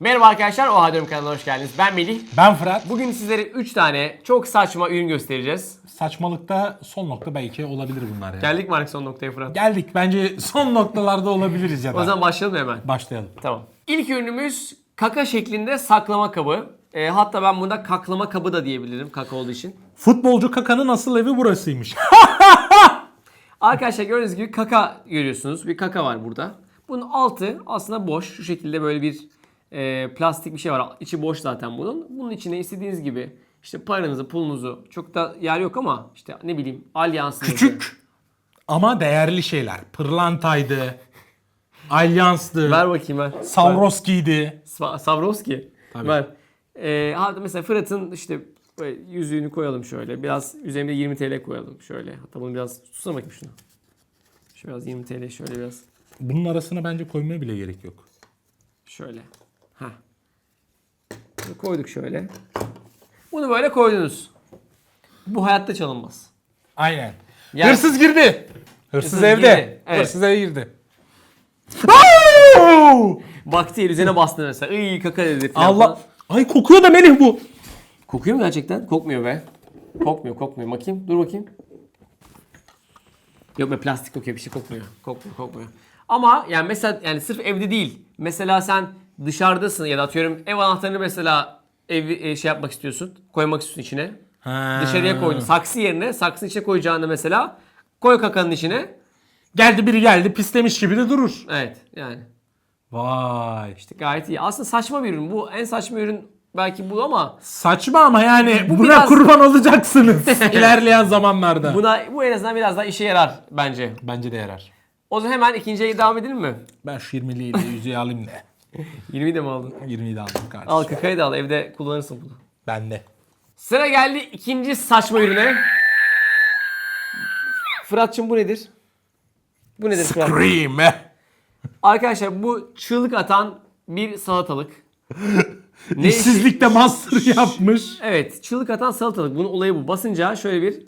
Merhaba arkadaşlar, Oha Diyorum kanalına hoş geldiniz. Ben Melih. Ben Fırat. Bugün sizlere 3 tane çok saçma ürün göstereceğiz. Saçmalıkta son nokta belki olabilir bunlar ya. Geldik mi artık son noktaya Fırat? Geldik. Bence son noktalarda olabiliriz ya da. O zaman başlayalım hemen. Başlayalım. Tamam. İlk ürünümüz kaka şeklinde saklama kabı. Ee, hatta ben bunda kaklama kabı da diyebilirim kaka olduğu için. Futbolcu Kaka'nın asıl evi burasıymış. Arkadaşlar gördüğünüz gibi kaka görüyorsunuz. Bir kaka var burada. Bunun altı aslında boş. Şu şekilde böyle bir e, plastik bir şey var. İçi boş zaten bunun. Bunun içine istediğiniz gibi işte paranızı, pulunuzu çok da yer yok ama işte ne bileyim alyansınızı. Küçük ama değerli şeyler. Pırlantaydı. Alyans'tı. Ver bakayım ver. Savroski'ydi. Sa- Savrovski. Tabii. Ver. Ee, mesela Fırat'ın işte böyle yüzüğünü koyalım şöyle. Biraz üzerinde 20 TL koyalım şöyle. Hatta bunu biraz tutsana bakayım şunu. Şu biraz 20 TL şöyle biraz. Bunun arasına bence koymaya bile gerek yok. Şöyle. Ha. Bunu koyduk şöyle. Bunu böyle koydunuz. Bu hayatta çalınmaz. Aynen. Yani- Hırsız girdi. Hırsız, Hırsız evde. girdi, evet. Hırsız eve girdi. Baktı el üzerine bastı mesela. Iy kaka dedi falan. Allah. Ay kokuyor da Melih bu. Kokuyor mu gerçekten? Kokmuyor be. Kokmuyor kokmuyor. Bakayım. Dur bakayım. Yok be plastik kokuyor bir şey kokmuyor. Kokmuyor kokmuyor. Ama yani mesela yani sırf evde değil. Mesela sen dışarıdasın ya da atıyorum ev anahtarını mesela ev e, şey yapmak istiyorsun. Koymak istiyorsun içine. Ha. Dışarıya koydun. Saksı yerine saksının içine koyacağını mesela koy kakanın içine. Geldi biri geldi pislemiş gibi de durur. Evet yani. Vay. İşte gayet iyi. Aslında saçma bir ürün. Bu en saçma ürün belki bu ama Saçma ama yani Bu buna biraz- kurban olacaksınız ilerleyen zamanlarda. buna bu en azından biraz daha işe yarar bence. Bence de yarar. O zaman hemen ikinciye devam edelim mi? Ben şu 20'liyle yüzüğü alayım da. 20'yi de mi aldın? 20'yi de aldım kardeşim. Al kakayı da al evde kullanırsın bunu. Ben de. Sıra geldi ikinci saçma ürüne. Fırat'cığım bu nedir? Bu nedir Fırat? Scream. Arkadaşlar bu çığlık atan bir salatalık. ne İşsizlikte master yapmış. Evet çığlık atan salatalık. Bunun olayı bu. Basınca şöyle bir...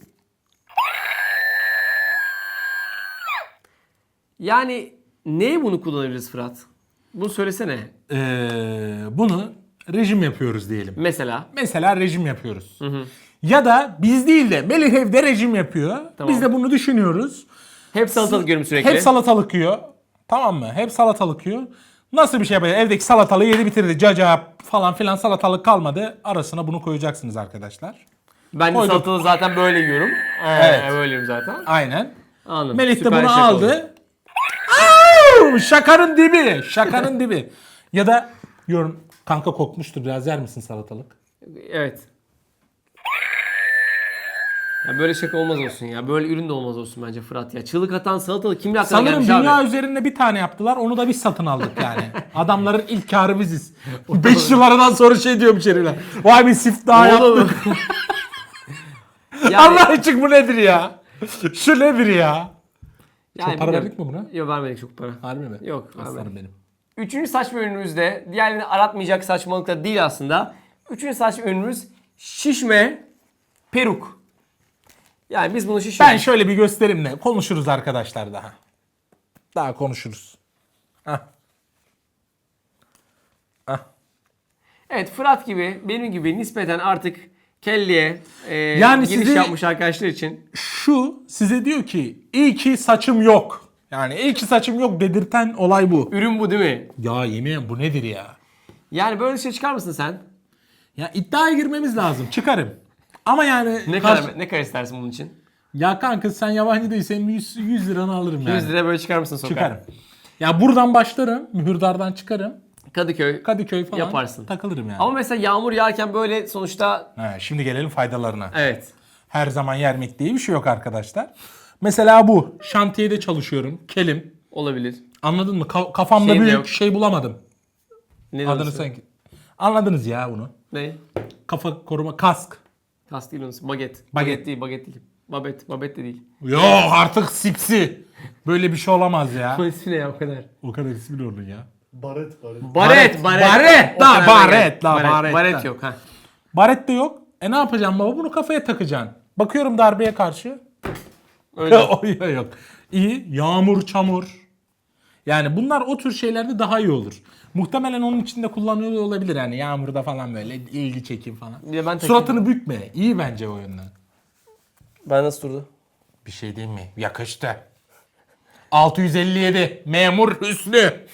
Yani neye bunu kullanabiliriz Fırat? Bunu söylesene. Ee, bunu rejim yapıyoruz diyelim. Mesela. Mesela rejim yapıyoruz. Ya da biz değil de Melih evde rejim yapıyor. Tamam. Biz de bunu düşünüyoruz. Hep salatalık yiyorum sürekli. Hep salatalık yiyor. Tamam mı? Hep salatalık yiyor. Nasıl bir şey yapacak? Evdeki salatalığı yedi bitirdi. Caca falan filan salatalık kalmadı. Arasına bunu koyacaksınız arkadaşlar. ben de koyduk. salatalığı zaten böyle yiyorum. Evet. Ee, böyle yiyorum zaten. Aynen. Anladım. Melih de Süper bunu şaka oldu. aldı. Au! Şakanın dibi. Şakanın dibi. Ya da yorum kanka kokmuştur biraz yer misin salatalık? Evet. Ya böyle şaka olmaz olsun ya. Böyle ürün de olmaz olsun bence Fırat ya. Çığlık atan salatalık kimin aklına Sanırım gelmiş dünya abi? üzerinde bir tane yaptılar. Onu da biz satın aldık yani. Adamların ilk karı biziz. 5 yıl aradan sonra şey diyorum içeriler. Vay bir sift daha yaptık. yani, Allah için bu nedir ya? Şu nedir ya? Yani Çok para bilmiyorum. verdik mi buna? Yok vermedik çok para. Harbi mi? Yok Aslanım vermedik. benim. Üçüncü saçma ürünümüz de diğerlerini aratmayacak saçmalık da değil aslında. Üçüncü saçma ürünümüz şişme peruk. Yani biz bunu şişme... Ben şöyle bir göstereyim de konuşuruz arkadaşlar daha. Daha konuşuruz. Hah. Hah. Evet Fırat gibi benim gibi nispeten artık kelleye e, Yani giriş sizi- yapmış arkadaşlar için Şu size diyor ki iyi ki saçım yok. Yani iyi ki saçım yok dedirten olay bu. ürün bu değil mi? Ya yemin ederim bu nedir ya? Yani böyle bir şey çıkar mısın sen? Ya iddiaya girmemiz lazım. Çıkarım. Ama yani Ne karşı- kadar ne kadar istersin bunun için? Ya kanka sen yabancı değilsen 100, 100 liranı alırım yani. 100 lira böyle çıkar mısın sokağa? Çıkarım. Ya buradan başlarım. Mühürdardan çıkarım. Kadıköy. Kadıköy falan Yaparsın. takılırım yani. Ama mesela yağmur yağarken böyle sonuçta Ha, şimdi gelelim faydalarına. evet. Her zaman yermek diye bir şey yok arkadaşlar. Mesela bu. Şantiyede çalışıyorum. Kelim. Olabilir. Anladın mı? Ka- kafamda Şeyim de büyük yok. şey bulamadım. Ne Adını sanki. Anladınız ya bunu. Ne? Kafa koruma kask. Kas değil onun. Baget. Baget. Baget değil, baget değil. Babet, babet de değil. Yok artık sipsi. Böyle bir şey olamaz ya. İsmi ne ya o kadar? o kadar ismi ne onun ya? Baret baret. Baret, baret. Baret, O la, kadar baret, la, baret. baret, yok ha. Baret de yok. E ne yapacağım baba? Bunu kafaya takacaksın. Bakıyorum darbeye karşı. Öyle. o ya yok. İyi. Yağmur, çamur. Yani bunlar o tür şeylerde daha iyi olur. Muhtemelen onun içinde kullanılıyor olabilir yani yağmurda falan böyle ilgi çekim falan. Bir de ben takayım. Suratını bükme. İyi bence o yönden. Ben nasıl durdu? Bir şey değil mi? Yakıştı. 657 memur Hüsnü.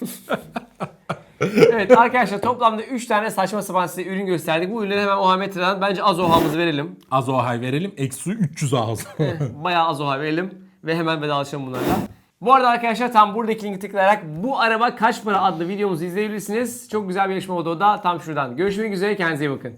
Evet arkadaşlar toplamda 3 tane saçma sapan size ürün gösterdik. Bu ürünleri hemen OHA Metra'dan bence az OHA'mızı verelim. Az ohay verelim. Eksi 300 ağız. Bayağı az OHA verelim ve hemen vedalaşalım bunlarla. Bu arada arkadaşlar tam buradaki linki tıklayarak bu araba kaç para adlı videomuzu izleyebilirsiniz. Çok güzel bir yarışma oldu o da tam şuradan. Görüşmek üzere kendinize iyi bakın.